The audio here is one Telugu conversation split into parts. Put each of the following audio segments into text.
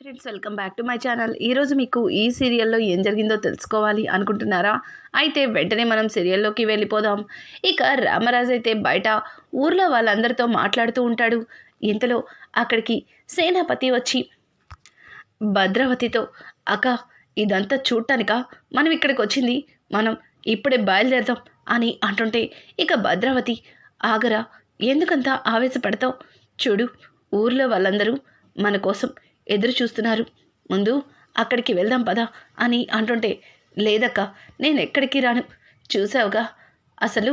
Friends welcome back to my channel. ఈరోజు మీకు ఈ సీరియల్లో ఏం జరిగిందో తెలుసుకోవాలి అనుకుంటున్నారా? అయితే వెంటనే మనం సీరియల్లోకి వెళ్ళిపోదాం. ఇక రామరాజు అయితే బయట ఊర్లో వాళ్ళందరితో మాట్లాడుతూ ఉంటాడు. ఇంతలో అక్కడికి సేనాపతి వచ్చి భద్రావతితో అక్క ఇదంతా చూడటానిక మనం ఇక్కడికి వచ్చింది. మనం ఇప్పుడే బయలుదేరదాం అని అంటుంటే ఇక భద్రావతి ఆగరా ఎందుకంత ఆవేశపడతావు? చూడు ఊర్లో వాళ్ళందరూ మన కోసం ఎదురు చూస్తున్నారు. ముందు అక్కడికి వెళ్దాం పదా అని అంటుంటే లేదక్క నేను ఎక్కడికి రాను. చూసావుగా అసలు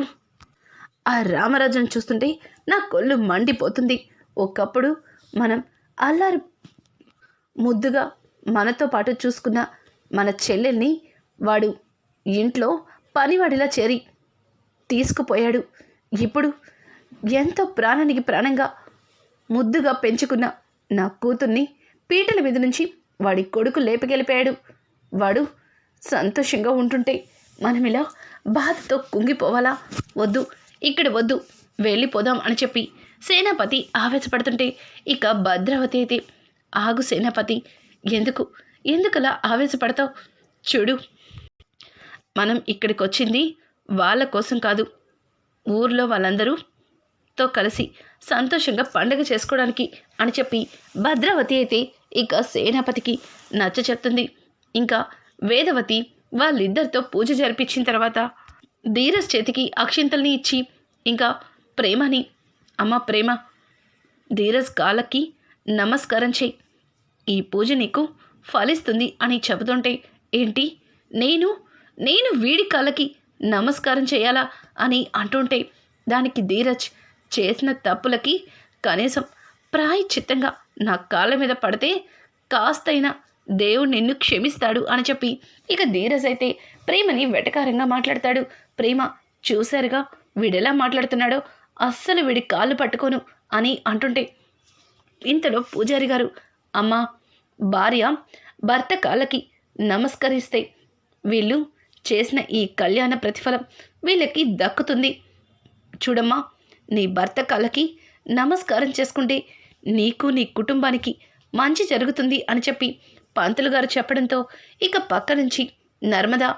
ఆ రామరాజును చూస్తుంటే నా కొళ్ళు మండిపోతుంది. ఒకప్పుడు మనం అల్లారు ముద్దుగా మనతో పాటు చూసుకున్న మన చెల్లెల్ని వాడు ఇంట్లో పనివాడిలా చేరి తీసుకుపోయాడు. ఇప్పుడు ఎంతో ప్రాణానికి ప్రాణంగా ముద్దుగా పెంచుకున్న నా కూతుర్ని పీటల మీద నుంచి వాడి కొడుకు లేపగెలిపాడు. వాడు సంతోషంగా ఉంటుంటే మనం ఇలా బాధతో కుంగిపోవాలా? వద్దు ఇక్కడ వద్దు వెళ్ళిపోదాం అని చెప్పి సేనాపతి ఆవేశపడుతుంటే ఇక భద్రావతి అయితే ఆగు సేనాపతి ఎందుకు? ఎందుకలా ఆవేశపడతావు? చూడు మనం ఇక్కడికి వచ్చింది వాళ్ళ కోసం కాదు. ఊర్లో వాళ్ళందరూ తో కలిసి సంతోషంగా పండుగ చేసుకోవడానికి అని చెప్పి భద్రావతి అయితే ఇక సేనాపతికి నచ్చ చెప్తుంది. ఇంకా వేదవతి వాళ్ళిద్దరితో పూజ జరిపించిన తర్వాత ధీరజ్ చేతికి అక్షింతల్ని ఇచ్చి ఇంకా ప్రేమని అమ్మ ప్రేమ ధీరజ్ కాళ్ళకి నమస్కారం చేయి. ఈ పూజ నీకు ఫలిస్తుంది అని చెబుతుంటే ఏంటి? నేను నేను వీడి కాళ్ళకి నమస్కారం చేయాలా అని అంటుంటే దానికి ధీరజ్ చేసిన తప్పులకి కనీసం ప్రాయచిత్తంగా నా కాళ్ళ మీద పడితే కాస్తైనా దేవుడు నిన్ను క్షమిస్తాడు అని చెప్పి ఇక ధీరజ్ అయితే ప్రేమని వెటకారంగా మాట్లాడతాడు. ప్రేమ చూశారుగా వీడెలా మాట్లాడుతున్నాడో అస్సలు వీడి కాళ్ళు పట్టుకోను అని అంటుంటే ఇంతలో పూజారి గారు అమ్మా భార్య భర్త కాళ్ళకి నమస్కరిస్తే వీళ్ళు చేసిన ఈ కళ్యాణ ప్రతిఫలం వీళ్ళకి దక్కుతుంది. చూడమ్మా నీ భర్త కాళ్ళకి నమస్కారం చేసుకుంటే నీకు నీ కుటుంబానికి మంచి జరుగుతుంది అని చెప్పి పంతులు గారు చెప్పడంతో ఇక పక్క నుంచి నర్మదా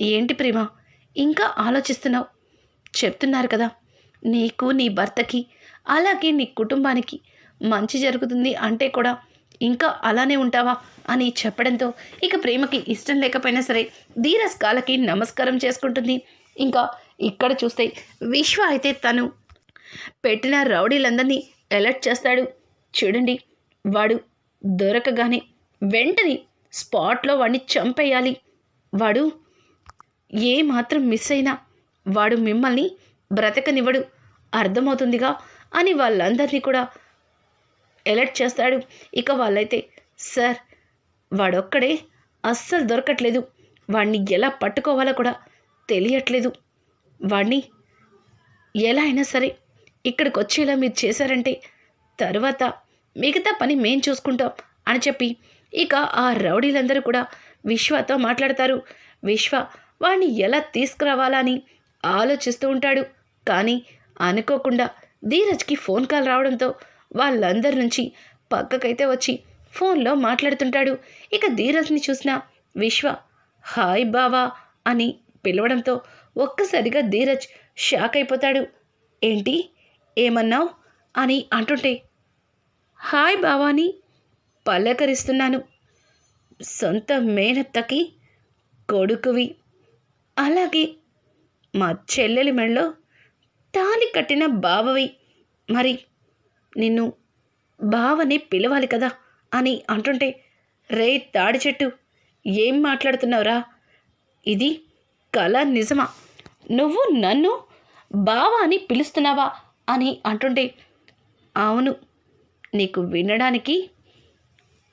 ఏంటి ప్రేమ? ఇంకా ఆలోచిస్తున్నావు? చెప్తున్నారు కదా నీకు నీ భర్తకి అలాగే నీ కుటుంబానికి మంచి జరుగుతుంది అంటే కూడా ఇంకా అలానే ఉంటావా? అని చెప్పడంతో ఇక ప్రేమకి ఇష్టం లేకపోయినా సరే ధీరస్ కాలకి నమస్కారం చేసుకుంటుంది. ఇంకా ఇక్కడ చూస్తే విశ్వ అయితే తను పెట్టిన రౌడీలందరినీ అలర్ట్ చేస్తాడు. చూడండి వాడు దొరకగానే వెంటనే స్పాట్లో వాడిని చంపేయాలి. వాడు ఏ మాత్రం మిస్ అయినా వాడు మిమ్మల్ని బ్రతకనివ్వడు అర్థమవుతుందిగా అని వాళ్ళందరినీ కూడా ఎలర్ట్ చేస్తాడు. ఇక వాళ్ళైతే సార్ వాడొక్కడే అస్సలు దొరకట్లేదు. వాడిని ఎలా పట్టుకోవాలో కూడా తెలియట్లేదు. వాడిని ఎలా అయినా సరే ఇక్కడికి వచ్చేలా మీరు చేశారంటే తర్వాత మిగతా పని మేం చూసుకుంటాం అని చెప్పి ఇక ఆ రౌడీలందరూ కూడా విశ్వతో మాట్లాడతారు. విశ్వ వాడిని ఎలా తీసుకురావాలని ఆలోచిస్తూ ఉంటాడు. కానీ అనుకోకుండా ధీరజ్కి ఫోన్ కాల్ రావడంతో వాళ్ళందరి నుంచి పక్కకైతే వచ్చి ఫోన్లో మాట్లాడుతుంటాడు. ఇక ధీరజ్ని చూసిన విశ్వ హాయ్ బావా అని పిలవడంతో ఒక్కసారిగా ధీరజ్ షాక్ అయిపోతాడు. ఏంటి? ఏమన్నావు అని అంటుంటే హాయ్ బావాని పలకరిస్తున్నాను సొంత మేనత్తకి కొడుకువి. అలాగే మా చెల్లెలి మెడలో తాలి కట్టిన బావవి. మరి నిన్ను బావని పిలవాలి కదా? అని అంటుంటే రే తాడి చెట్టు ఏం మాట్లాడుతున్నావురా? ఇది కళ నిజమా? నువ్వు నన్ను బావ అని పిలుస్తున్నావా? అని అంటుంటే అవును నీకు వినడానికి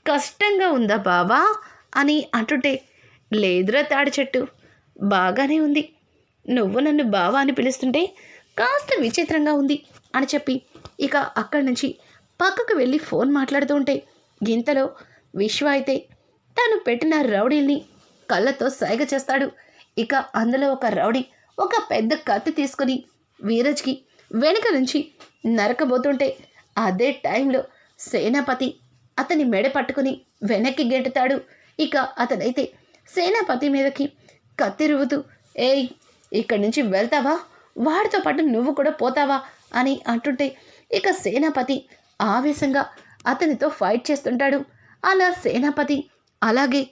కష్టంగా ఉందా బావా? అని అంటుంటే లేదురా తాడి చెట్టు బాగానే ఉంది. నువ్వు నన్ను బావా అని పిలుస్తుంటే కాస్త విచిత్రంగా ఉంది అని చెప్పి ఇక అక్కడి నుంచి పక్కకు వెళ్ళి ఫోన్ మాట్లాడుతూ ఉంటే ఇంతలో విశ్వ అయితే తను పెట్టిన రౌడీల్ని కళ్ళతో సైగ చేస్తాడు. ఇక అందులో ఒక రౌడీ ఒక పెద్ద కత్తి తీసుకుని వీరజ్కి వెనుక నుంచి నరకబోతుంటే అదే టైంలో సేనాపతి అతని మెడ పట్టుకుని వెనక్కి గెంటుతాడు. ఇక అతనైతే సేనాపతి మీదకి కత్తిరువుతూ ఏయ్ ఇక్కడి నుంచి వెళ్తావా? వాడితో పాటు నువ్వు కూడా పోతావా? అని అంటుంటే ఇక సేనాపతి ఆవేశంగా అతనితో ఫైట్ చేస్తుంటాడు. అలా సేనాపతి అలాగే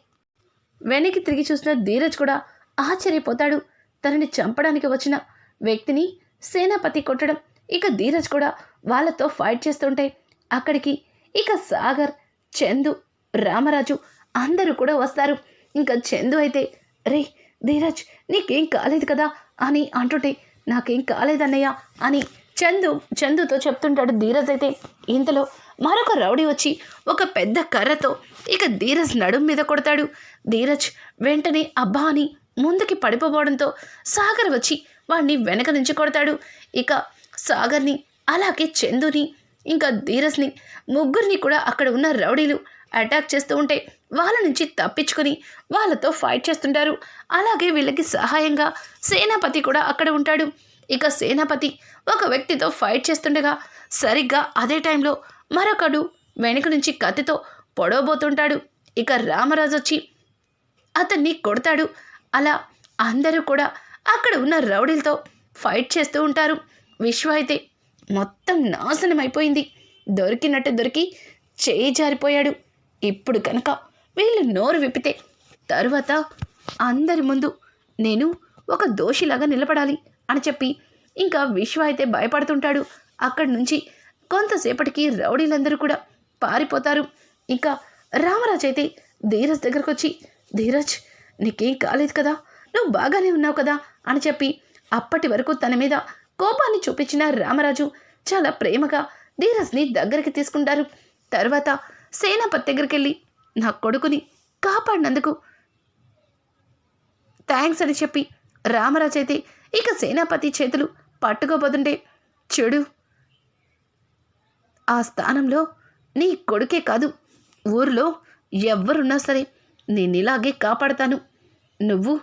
వెనక్కి తిరిగి చూసిన ధీరజ్ కూడా ఆశ్చర్యపోతాడు. తనని చంపడానికి వచ్చిన వ్యక్తిని సేనాపతి కొట్టడం ఇక ధీరజ్ కూడా వాళ్ళతో ఫైట్ చేస్తుంటే అక్కడికి ఇక సాగర్ చందు రామరాజు అందరూ కూడా వస్తారు. ఇంకా చందు అయితే రే ధీరజ్ నీకేం కాలేదు కదా? అని అంటుంటే నాకేం కాలేదన్నయ్య అని చందు చందుతో చెప్తుంటాడు ధీరజ్ అయితే. ఇంతలో మరొక రౌడీ వచ్చి ఒక పెద్ద కర్రతో ఇక ధీరజ్ నడుం మీద కొడతాడు. ధీరజ్ వెంటనే అబ్బా అని ముందుకి పడిపోవడంతో సాగర్ వచ్చి వాడిని వెనక నుంచి కొడతాడు. ఇక సాగర్ని అలాగే చందుని ఇంకా ధీరస్ని ముగ్గురిని కూడా అక్కడ ఉన్న రౌడీలు అటాక్ చేస్తూ ఉంటే వాళ్ళ నుంచి తప్పించుకుని వాళ్ళతో ఫైట్ చేస్తుంటారు. అలాగే వీళ్ళకి సహాయంగా సేనాపతి కూడా అక్కడ ఉంటాడు. ఇక సేనాపతి ఒక వ్యక్తితో ఫైట్ చేస్తుండగా సరిగ్గా అదే టైంలో మరొకడు వెనుక నుంచి కత్తితో పొడవబోతుంటాడు. ఇక రామరాజు వచ్చి అతన్ని కొడతాడు. అలా అందరూ కూడా అక్కడ ఉన్న రౌడీలతో ఫైట్ చేస్తూ ఉంటారు. విశ్వ అయితే మొత్తం నాశనం అయిపోయింది దొరికినట్టు దొరికి చేయి జారిపోయాడు. ఇప్పుడు కనుక వీళ్ళు నోరు విప్పితే తరువాత అందరి ముందు నేను ఒక దోషిలాగా నిలబడాలి అని చెప్పి ఇంకా విశ్వ అయితే భయపడుతుంటాడు. అక్కడి నుంచి కొంతసేపటికి రౌడీలందరూ కూడా పారిపోతారు. ఇంకా రామరాజ్ అయితే ధీరజ్ దగ్గరకు వచ్చి ధీరజ్ నీకేం కాలేదు కదా? నువ్వు బాగానే ఉన్నావు కదా అని చెప్పి అప్పటి వరకు తన మీద కోపాన్ని చూపించిన రామరాజు చాలా ప్రేమగా ధీరజ్ని దగ్గరికి తీసుకుంటారు. తర్వాత సేనాపతి దగ్గరికి వెళ్ళి నా కొడుకుని కాపాడినందుకు థ్యాంక్స్ అని చెప్పి రామరాజు అయితే ఇక సేనాపతి చేతులు పట్టుకోబోతుంటే చెడు ఆ స్థానంలో నీ కొడుకే కాదు ఊరిలో ఎవ్వరున్నా సరే నేను ఇలాగే కాపాడతాను. నువ్వు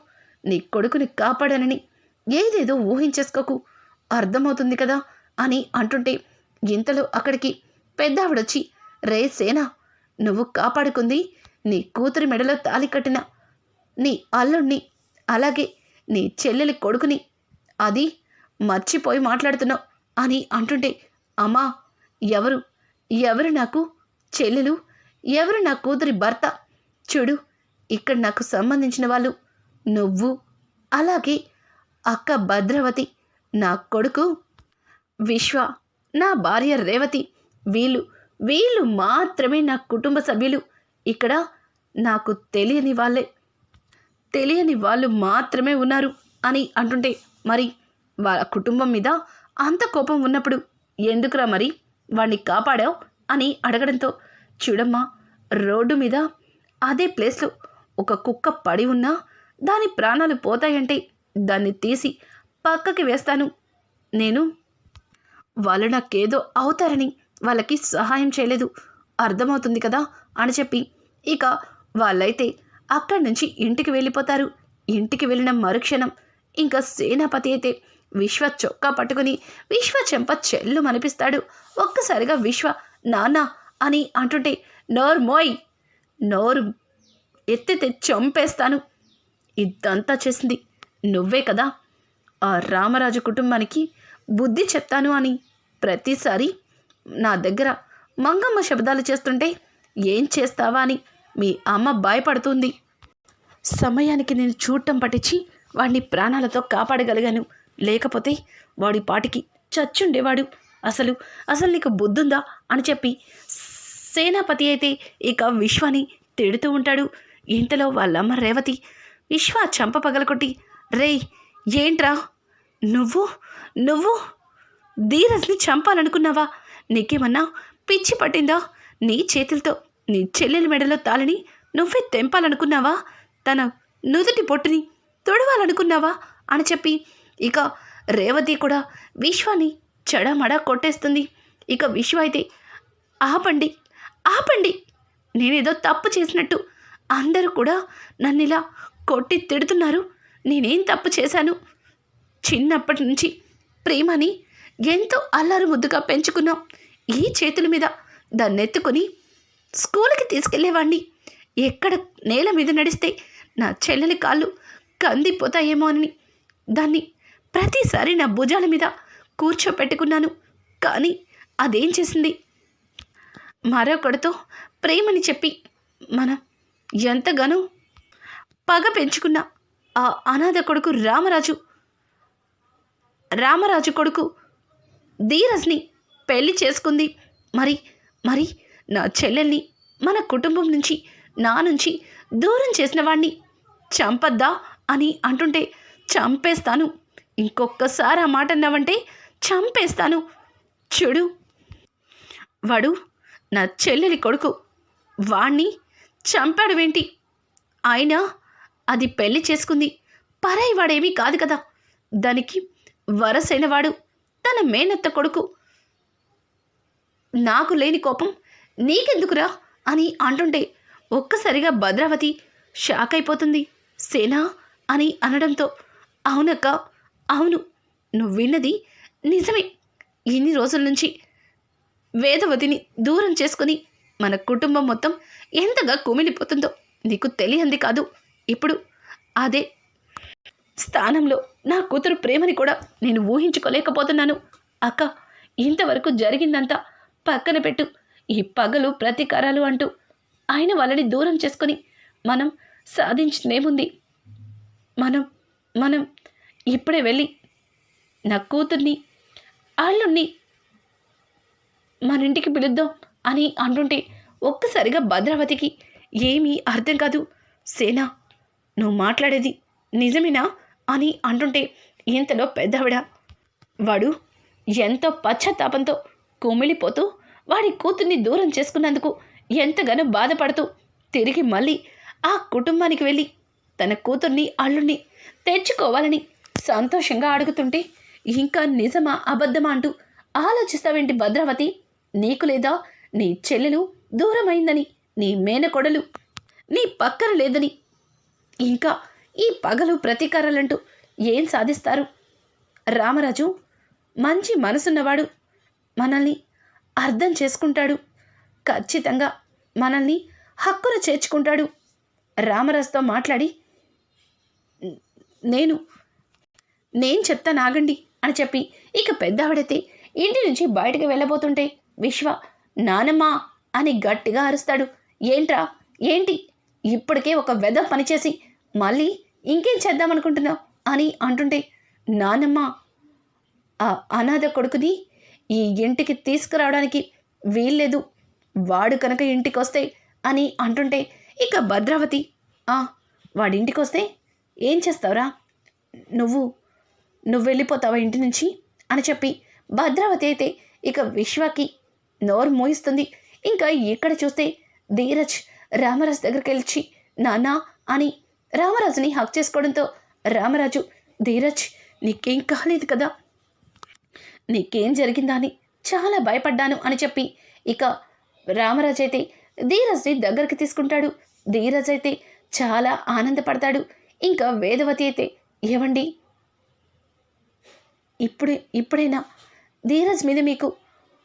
నీ కొడుకుని కాపాడానని ఏదేదో ఊహించేసుకోకు. అర్థమవుతుంది కదా అని అంటుంటే ఇంతలో అక్కడికి పెద్దావిడొచ్చి రే సేన నువ్వు కాపాడుకుంది నీ కూతురి మెడలో తాలి కట్టిన నీ అల్లుణ్ణి అలాగే నీ చెల్లెలి కొడుకుని. అది మర్చిపోయి మాట్లాడుతున్నావు అని అంటుంటే అమ్మా ఎవరు? ఎవరు నాకు చెల్లెలు? ఎవరు నా కూతురి భర్త? చూడు ఇక్కడ నాకు సంబంధించిన వాళ్ళు నువ్వు. అలాగే అక్క భద్రవతి నా కొడుకు విశ్వ నా భార్య రేవతి వీళ్ళు వీళ్ళు మాత్రమే నా కుటుంబ సభ్యులు. ఇక్కడ నాకు తెలియని వాళ్ళే. తెలియని వాళ్ళు మాత్రమే ఉన్నారు అని అంటుంటే మరి వాళ్ళ కుటుంబం మీద అంత కోపం ఉన్నప్పుడు ఎందుకురా మరి వాడిని కాపాడావు అని అడగడంతో చూడమ్మా రోడ్డు మీద అదే ప్లేస్లో ఒక కుక్క పడి ఉన్నా దాని ప్రాణాలు పోతాయంటే దాన్ని తీసి పక్కకి వేస్తాను. నేను వాళ్ళు నాకేదో అవుతారని వాళ్ళకి సహాయం చేయలేదు. అర్థమవుతుంది కదా అని చెప్పి ఇక వాళ్ళైతే అక్కడి నుంచి ఇంటికి వెళ్ళిపోతారు. ఇంటికి వెళ్ళిన మరుక్షణం ఇంకా సేనాపతి అయితే విశ్వ చొక్కా పట్టుకుని విశ్వ చెంప చెల్లు మనిపిస్తాడు. ఒక్కసారిగా విశ్వ నాన్న అని అంటుంటే నోరు మోయ్ నోరు ఎత్తితే చంపేస్తాను. ఇదంతా చేసింది నువ్వే కదా. ఆ రామరాజు కుటుంబానికి బుద్ధి చెప్తాను అని ప్రతిసారి నా దగ్గర మంగమ్మ శబ్దాలు చేస్తుంటే ఏం చేస్తావా అని మీ అమ్మ భయపడుతుంది. సమయానికి నేను చూడటం పట్టించి వాడిని ప్రాణాలతో కాపాడగలిగాను. లేకపోతే వాడి పాటికి చచ్చుండేవాడు. అసలు అసలు నీకు బుద్ధుందా అని చెప్పి సేనాపతి అయితే ఇక విశ్వాని తిడుతూ ఉంటాడు. ఇంతలో వాళ్ళమ్మ రేవతి విశ్వ చంప పగలకొట్టి రేయ్ ఏంట్రా? నువ్వు? నువ్వు? ధీరజ్ని చంపాలనుకున్నావా? నీకేమన్నా పిచ్చి పట్టిందా? నీ చేతులతో నీ చెల్లెల మెడలో తాళని నువ్వే తెంపాలనుకున్నావా? తన నుదుటి పొట్టుని తొడవాలనుకున్నావా? అని చెప్పి ఇక రేవతి కూడా విశ్వాని చెడమడా కొట్టేస్తుంది. ఇక విశ్వ అయితే ఆపండి ఆపండి నేనేదో తప్పు చేసినట్టు అందరూ కూడా నన్ను ఇలా కొట్టి తిడుతున్నారు. నేనేం తప్పు చేశాను? చిన్నప్పటి నుంచి ప్రేమని ఎంతో అల్లారు ముద్దుగా పెంచుకున్నాం. ఈ చేతుల మీద దాన్ని ఎత్తుకొని స్కూల్కి తీసుకెళ్ళేవాడిని ఎక్కడ నేల మీద నడిస్తే నా చెల్లెలి కాళ్ళు కందిపోతాయేమో అని దాన్ని ప్రతిసారి నా భుజాల మీద కూర్చోపెట్టుకున్నాను. కానీ అదేం చేసింది? మరొకడితో ప్రేమని చెప్పి మనం ఎంతగానో పగ పెంచుకున్న ఆ అనాథ కొడుకు రామరాజు. రామరాజు కొడుకు ధీరజ్ని పెళ్ళి చేసుకుంది. మరి మరి నా చెల్లెల్ని మన కుటుంబం నుంచి నా నుంచి దూరం చేసిన వాణ్ణి చంపద్దా అని అంటుంటే చంపేస్తాను. ఇంకొక్కసారి ఆ మాట అన్నావంటే చంపేస్తాను. చూడు వాడు నా చెల్లెలి కొడుకు. వాణ్ణి చంపాడు ఏంటి అయినా అది పెళ్ళి చేసుకుంది. పరాయి వాడేమీ కాదు కదా. దానికి వరసైనవాడు తన మేనత్త కొడుకు. నాకు లేని కోపం నీకెందుకురా అని అంటుంటే ఒక్కసారిగా భద్రావతి షాక్ అయిపోతుంది. సేనా అని అనడంతో అవునక్క అవును నువ్వు విన్నది నిజమే. ఇన్ని రోజుల నుంచి వేదవతిని దూరం చేసుకుని మన కుటుంబం మొత్తం ఎంతగా కుమిలిపోతుందో నీకు తెలియంది కాదు. ఇప్పుడు అదే స్థానంలో నా కూతురు ప్రేమని కూడా నేను ఊహించుకోలేకపోతున్నాను. అక్క ఇంతవరకు జరిగిందంతా పక్కన పెట్టు. ఈ పగలు ప్రతీకారాలు అంటూ ఆయన వాళ్ళని దూరం చేసుకొని మనం సాధించినేముంది మనం మనం ఇప్పుడే వెళ్ళి నా కూతుర్ని ఆళ్ళుణ్ణి మన ఇంటికి పిలుద్దాం అని అంటుంటే ఒక్కసారిగా భద్రావతికి ఏమీ అర్థం కాదు. సేనా నువ్వు మాట్లాడేది నిజమేనా అని అంటుంటే ఇంతలో పెద్దవిడ? వాడు ఎంతో పశ్చాత్తాపంతో కుమిలిపోతూ వాడి కూతుర్ని దూరం చేసుకున్నందుకు ఎంతగానో బాధపడుతూ తిరిగి మళ్ళీ ఆ కుటుంబానికి వెళ్ళి తన కూతుర్ని అల్లుణ్ణి తెచ్చుకోవాలని సంతోషంగా అడుగుతుంటే ఇంకా నిజమా అబద్ధమా? అంటూ ఆలోచిస్తావేంటి భద్రావతి? నీకు లేదా? నీ చెల్లెలు దూరమైందని నీ మేనకొడలు నీ పక్కన లేదని ఇంకా ఈ పగలు ప్రతీకారాలంటూ ఏం సాధిస్తారు? రామరాజు మంచి మనసున్నవాడు. మనల్ని అర్థం చేసుకుంటాడు. ఖచ్చితంగా మనల్ని హక్కున చేర్చుకుంటాడు. రామరాజుతో మాట్లాడి నేను నేను చెప్తాను ఆగండి అని చెప్పి ఇక పెద్దవాడైతే ఇంటి నుంచి బయటకు వెళ్ళబోతుంటే విశ్వ నానమ్మా అని గట్టిగా అరుస్తాడు. ఏంట్రా? ఏంటి? ఇప్పటికే ఒక వెద పనిచేసి మళ్ళీ ఇంకేం చేద్దామనుకుంటున్నావు అని అంటుంటే నానమ్మ ఆ అనాథ కొడుకుని ఈ ఇంటికి తీసుకురావడానికి వీల్లేదు. వాడు కనుక ఇంటికి వస్తే అని అంటుంటే ఇక భద్రావతి వాడింటికి వస్తే ఏం చేస్తావురా? నువ్వు నువ్వు వెళ్ళిపోతావా ఇంటి నుంచి? అని చెప్పి భద్రావతి అయితే ఇక విశ్వకి నోరు మోయిస్తుంది. ఇంకా ఇక్కడ చూస్తే ధీరజ్ రామరాజు దగ్గరికి వెళ్ళి నానా అని రామరాజుని హక్ చేసుకోవడంతో రామరాజు ధీరజ్ నీకేం కాలేదు కదా? నీకేం జరిగిందా అని చాలా భయపడ్డాను అని చెప్పి ఇక రామరాజు అయితే ధీరజ్ని దగ్గరికి తీసుకుంటాడు. ధీరజ్ అయితే చాలా ఆనందపడతాడు. ఇంకా వేదవతి అయితే ఏవండి? ఇప్పుడు ఇప్పుడైనా? ధీరజ్ మీద మీకు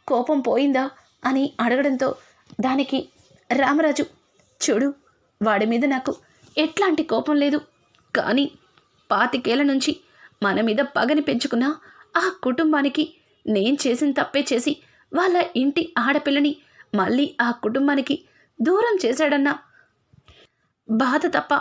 కోపం పోయిందా? అని అడగడంతో దానికి రామరాజు చూడు వాడి మీద నాకు ఎట్లాంటి కోపం లేదు. కానీ పాతికేళ్ళ నుంచి మన మీద పగని పెంచుకున్న ఆ కుటుంబానికి నేను చేసిన తప్పే చేసి వాళ్ళ ఇంటి ఆడపిల్లని మళ్ళీ ఆ కుటుంబానికి దూరం చేశాడన్న బాధ తప్ప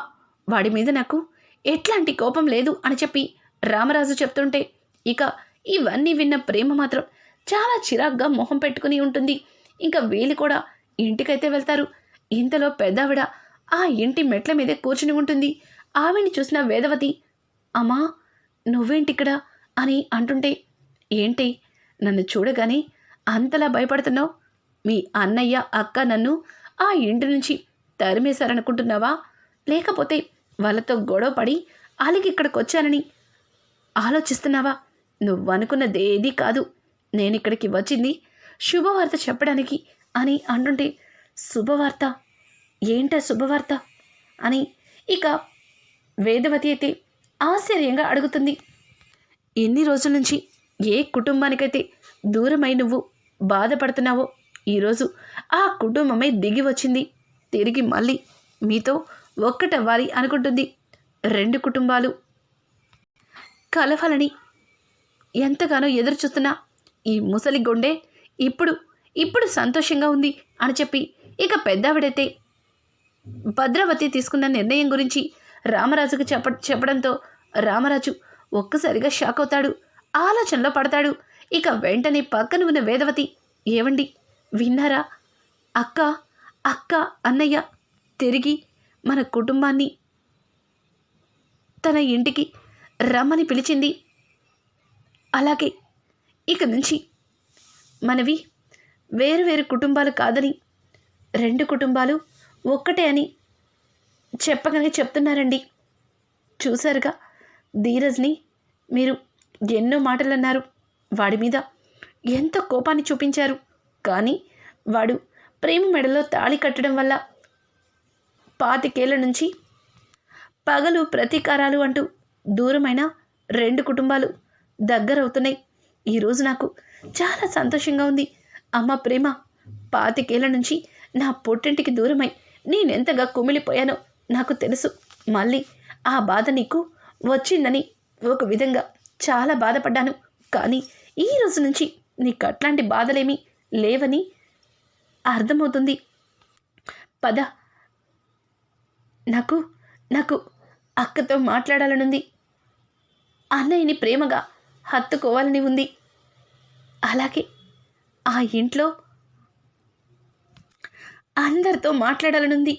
వాడి మీద నాకు ఎట్లాంటి కోపం లేదు అని చెప్పి రామరాజు చెప్తుంటే ఇక ఇవన్నీ విన్న ప్రేమ మాత్రం చాలా చిరాగ్గా మొహం పెట్టుకుని ఉంటుంది. ఇంకా వీళ్ళు కూడా ఇంటికైతే వెళ్తారు. ఇంతలో పెద్దావిడ ఆ ఇంటి మెట్ల మీదే కూర్చుని ఉంటుంది. ఆవిడ్ని చూసిన వేదవతి అమ్మా నువ్వేంటిక్కడ? అని అంటుంటే ఏంటి నన్ను చూడగానే అంతలా భయపడుతున్నావు? మీ అన్నయ్య అక్క నన్ను ఆ ఇంటి నుంచి తరిమేశారనుకుంటున్నావా? లేకపోతే వాళ్ళతో గొడవ పడి అలిగి ఇక్కడికి వచ్చానని ఆలోచిస్తున్నావా? నువ్వు అనుకున్నదేదీ కాదు. నేను ఇక్కడికి వచ్చింది శుభవార్త చెప్పడానికి అని అంటుంటే శుభవార్త? ఏంటా శుభవార్త? అని ఇక వేదవతి అయితే ఆశ్చర్యంగా అడుగుతుంది. ఎన్ని రోజుల నుంచి ఏ కుటుంబానికైతే దూరమై నువ్వు బాధపడుతున్నావో ఈరోజు ఆ కుటుంబమే దిగి వచ్చింది. తిరిగి మళ్ళీ మీతో ఒక్కటవ్వాలి అనుకుంటుంది రెండు కుటుంబాలు. కలఫలని ఎంతగానో ఎదురు చూస్తున్నా ఈ ముసలి గుండె ఇప్పుడు ఇప్పుడు సంతోషంగా ఉంది అని చెప్పి ఇక పెద్దావిడైతే భద్రావతి తీసుకున్న నిర్ణయం గురించి రామరాజుకు చెప్ప చెప్పడంతో రామరాజు ఒక్కసారిగా షాక్ అవుతాడు. ఆలోచనలో పడతాడు. ఇక వెంటనే పక్కన ఉన్న వేదవతి ఏవండి విన్నారా? అక్క అక్క అన్నయ్య తిరిగి మన కుటుంబాన్ని తన ఇంటికి రమ్మని పిలిచింది. అలాగే ఇక నుంచి మనవి వేరు వేరు కుటుంబాలు కాదని రెండు కుటుంబాలు ఒక్కటే అని చెప్పగానే చెప్తున్నారండి. చూశారుగా ధీరజ్ని మీరు ఎన్నో మాటలు అన్నారు వాడి మీద ఎంత కోపాన్ని చూపించారు. కానీ వాడు ప్రేమ మెడలో తాళి కట్టడం వల్ల పాతికేళ్ళ నుంచి పగలు ప్రతీకారాలు అంటూ దూరమైన రెండు కుటుంబాలు దగ్గరవుతున్నాయి. ఈరోజు నాకు చాలా సంతోషంగా ఉంది. అమ్మ ప్రేమ పాతికేళ్ళ నుంచి నా పుట్టింటికి దూరమై నేనెంతగా కుమిలిపోయానో నాకు తెలుసు. మళ్ళీ ఆ బాధ నీకు వచ్చిందని ఒక విధంగా చాలా బాధపడ్డాను. కానీ ఈ రోజు నుంచి నీకు అట్లాంటి బాధలేమీ లేవని అర్థమవుతుంది. పద. నాకు నాకు అక్కతో మాట్లాడాలనుంది. అన్నయ్యని ప్రేమగా హత్తుకోవాలని ఉంది. అలాగే ఆ ఇంట్లో అందరితో మాట్లాడాలనుంది.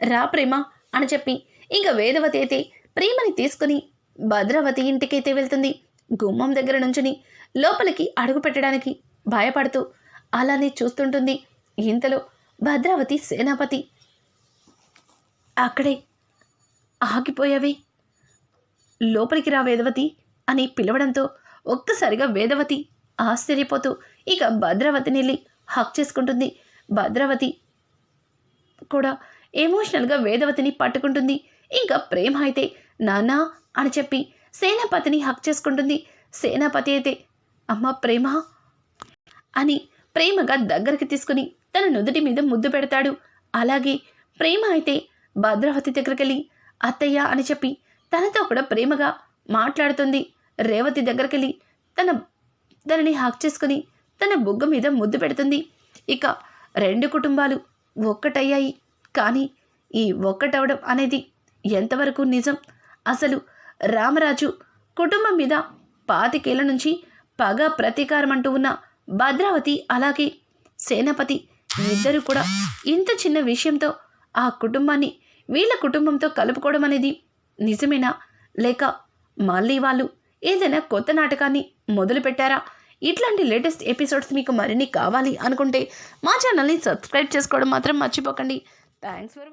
రా ప్రేమ అని చెప్పి ఇంకా వేదవతి అయితే ప్రేమని తీసుకుని భద్రావతి ఇంటికైతే వెళ్తుంది. గుమ్మం దగ్గర నుంచుని లోపలికి అడుగు పెట్టడానికి భయపడుతూ అలానే చూస్తుంటుంది. ఇంతలో భద్రావతి సేనాపతి అక్కడే ఆగిపోయావి. లోపలికి రా వేదవతి అని పిలవడంతో ఒక్కసారిగా వేదవతి ఆశ్చర్యపోతూ ఇక భద్రావతిని వెళ్ళి హక్ చేసుకుంటుంది. భద్రావతి కూడా ఎమోషనల్గా వేదవతిని పట్టుకుంటుంది. ఇంకా ప్రేమ అయితే నానా అని చెప్పి సేనాపతిని హక్ చేసుకుంటుంది. సేనాపతి అయితే అమ్మ ప్రేమ అని ప్రేమగా దగ్గరికి తీసుకుని తన నుదుటి మీద ముద్దు పెడతాడు. అలాగే ప్రేమ అయితే భద్రావతి దగ్గరికి వెళ్ళి అత్తయ్య అని చెప్పి తనతో కూడా ప్రేమగా మాట్లాడుతుంది. రేవతి దగ్గరికి వెళ్ళి తన తనని హాక్ చేసుకుని తన బుగ్గ మీద ముద్దు పెడుతుంది. ఇక రెండు కుటుంబాలు ఒక్కటయ్యాయి. కానీ ఈ ఒక్కటవడం అనేది ఎంతవరకు నిజం? అసలు రామరాజు కుటుంబం మీద పాతికేళ్ళ నుంచి పగ ప్రతీకారం అంటూ ఉన్న భద్రావతి అలాగే సేనాపతి ఇద్దరు కూడా ఇంత చిన్న విషయంతో ఆ కుటుంబాన్ని వీళ్ళ కుటుంబంతో కలుపుకోవడం అనేది నిజమేనా? లేక మళ్ళీ వాళ్ళు ఏదైనా కొత్త నాటకాన్ని మొదలుపెట్టారా? ఇట్లాంటి లేటెస్ట్ ఎపిసోడ్స్ మీకు మరిన్ని కావాలి అనుకుంటే మా ఛానల్ని సబ్స్క్రైబ్ చేసుకోవడం మాత్రం మర్చిపోకండి. Thanks for